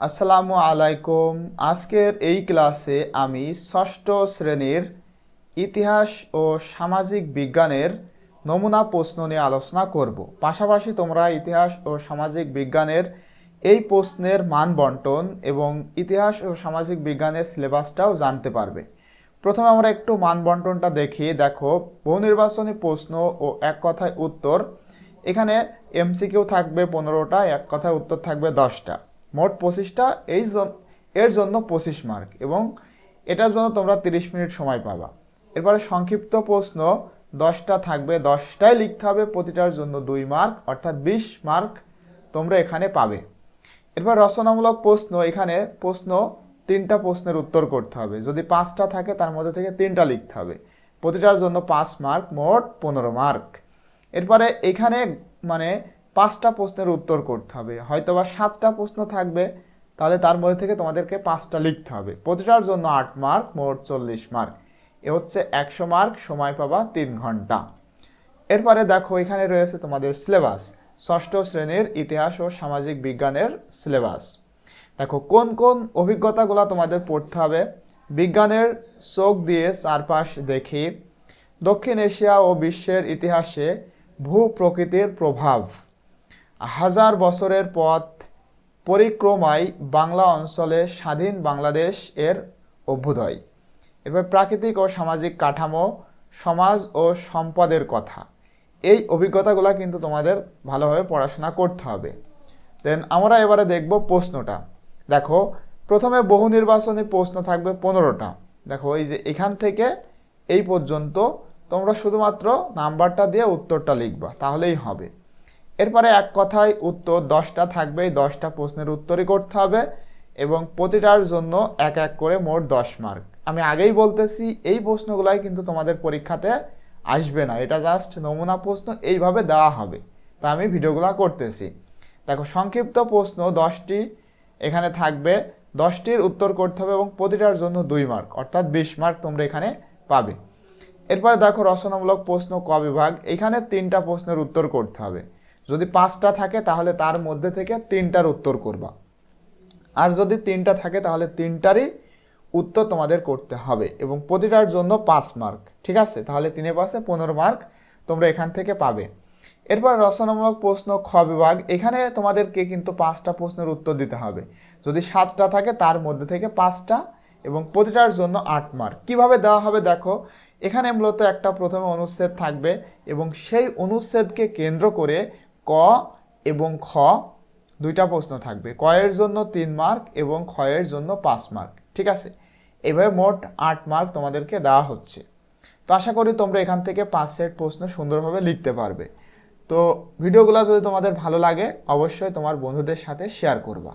আসসালামু আলাইকুম। আজকের এই ক্লাসে আমি ষষ্ঠ শ্রেণির ইতিহাস ও সামাজিক বিজ্ঞানের নমুনা প্রশ্ন নিয়ে আলোচনা করব। পাশাপাশি তোমরা ইতিহাস ও সামাজিক বিজ্ঞানের এই প্রশ্নের মান বন্টন এবং ইতিহাস ও সামাজিক বিজ্ঞানের সিলেবাসটাও জানতে পারবে। প্রথমে আমরা একটু মান বন্টনটা দেখি। দেখো, বহু নির্বাচনী প্রশ্ন ও এক কথায় উত্তর। এখানে এমসিকিউ থাকবে পনেরোটা, এক কথায় উত্তর থাকবে দশটা। মোট পঁচিশটা, এই এর জন্য পঁচিশ মার্ক এবং এটার জন্য তোমরা তিরিশ মিনিট সময় পাবা। এরপরে সংক্ষিপ্ত প্রশ্ন, দশটা থাকবে দশটাই লিখতে হবে প্রতিটার জন্য দুই মার্ক অর্থাৎ বিশ মার্ক তোমরা এখানে পাবে। এরপর রচনামূলক প্রশ্ন, এখানে প্রশ্ন, তিনটা প্রশ্নের উত্তর করতে হবে। যদি পাঁচটা থাকে, তার মধ্যে থেকে তিনটা লিখতে হবে। প্রতিটার জন্য পাঁচ মার্ক মোট পনেরো মার্ক এরপরে এখানে মানে পাঁচটা প্রশ্নের উত্তর করতে হবে। হয়তো বা সাতটা প্রশ্ন থাকবে, তাহলে তার মধ্যে থেকে তোমাদেরকে পাঁচটা লিখতে হবে। প্রতিটার জন্য আট মার্ক, মোট চল্লিশ মার্ক। এ হচ্ছে একশো মার্ক, সময় পাবা তিন ঘণ্টা। এরপরে দেখো, এখানে রয়েছে তোমাদের সিলেবাস, ষষ্ঠ শ্রেণির ইতিহাস ও সামাজিক বিজ্ঞানের সিলেবাস। দেখো, কোন কোন অভিজ্ঞতাগুলো তোমাদের পড়তে হবে? বিজ্ঞানের চোখ দিয়ে চারপাশ দেখি। দক্ষিণ এশিয়া ও বিশ্বের ইতিহাসে ভূ প্রকৃতির প্রভাব। হাজার বছরের পথ পরিক্রমায় বাংলা অঞ্চলে স্বাধীন বাংলাদেশ এর অভ্যুদয়। এরপর প্রাকৃতিক ও সামাজিক কাঠামো, সমাজ ও সম্পদের কথা। এই অভিজ্ঞতাগুলো কিন্তু তোমাদের ভালোভাবে পড়াশোনা করতে হবে। দেন আমরা এবারে দেখব প্রশ্নটা। দেখো, প্রথমে বহু নির্বাচনী প্রশ্ন থাকবে পনেরোটা। দেখো, এই যে এখান থেকে এই পর্যন্ত তোমরা শুধুমাত্র নাম্বারটা দিয়ে উত্তরটা লিখবা, তাহলেই হবে। এরপরে এক কথায় উত্তর দশটা থাকবে দশটা প্রশ্নের উত্তরই করতে হবে এবং প্রতিটার জন্য এক এক করে মোট দশ মার্ক আমি আগেই বলতেছি, এই প্রশ্নগুলাই কিন্তু তোমাদের পরীক্ষাতে আসবে না। এটা জাস্ট নমুনা প্রশ্ন, এইভাবে দেওয়া হবে। তা আমি ভিডিওগুলো করতেছি। দেখো, সংক্ষিপ্ত প্রশ্ন, দশটি এখানে থাকবে। দশটির উত্তর করতে হবে এবং প্রতিটার জন্য দুই মার্ক অর্থাৎ বিশ মার্ক তোমরা এখানে পাবে। এরপরে দেখো, রচনামূলক প্রশ্ন ক বিভাগ। এখানে তিনটা প্রশ্নের উত্তর করতে হবে। যদি পাঁচটা থাকে তাহলে তার মধ্যে থেকে তিনটার উত্তর করবা। আর যদি তিনটা থাকে তাহলে তিনটারই উত্তর তোমাদের করতে হবে এবং প্রতিটার জন্য পাঁচ মার্ক ঠিক আছে? তাহলে তিনে পাশে পনেরো মার্ক তোমরা এখান থেকে পাবে। এরপর রচনামূলক প্রশ্ন খ বিভাগ, এখানে তোমাদেরকে কিন্তু পাঁচটা প্রশ্নের উত্তর দিতে হবে। যদি সাতটা থাকে তার মধ্যে থেকে পাঁচটা এবং প্রতিটার জন্য আট মার্ক কীভাবে দেওয়া হবে দেখো, এখানে মূলত একটা প্রথমে অনুচ্ছেদ থাকবে এবং সেই অনুচ্ছেদকে কেন্দ্র করে ক এবং খ দুইটা প্রশ্ন থাকবে। ক এর জন্য তিন মার্ক এবং এর জন্য পাঁচ মার্ক। ঠিক আছে? এভাবে মোট আট মার্ক তোমাদেরকে দেওয়া হচ্ছে। তো আশা করি তোমরা এখান থেকে পাঁচ সেট প্রশ্ন সুন্দরভাবে লিখতে পারবে। তো ভিডিওগুলো যদি তোমাদের ভালো লাগে, অবশ্যই তোমার বন্ধুদের সাথে শেয়ার করবা।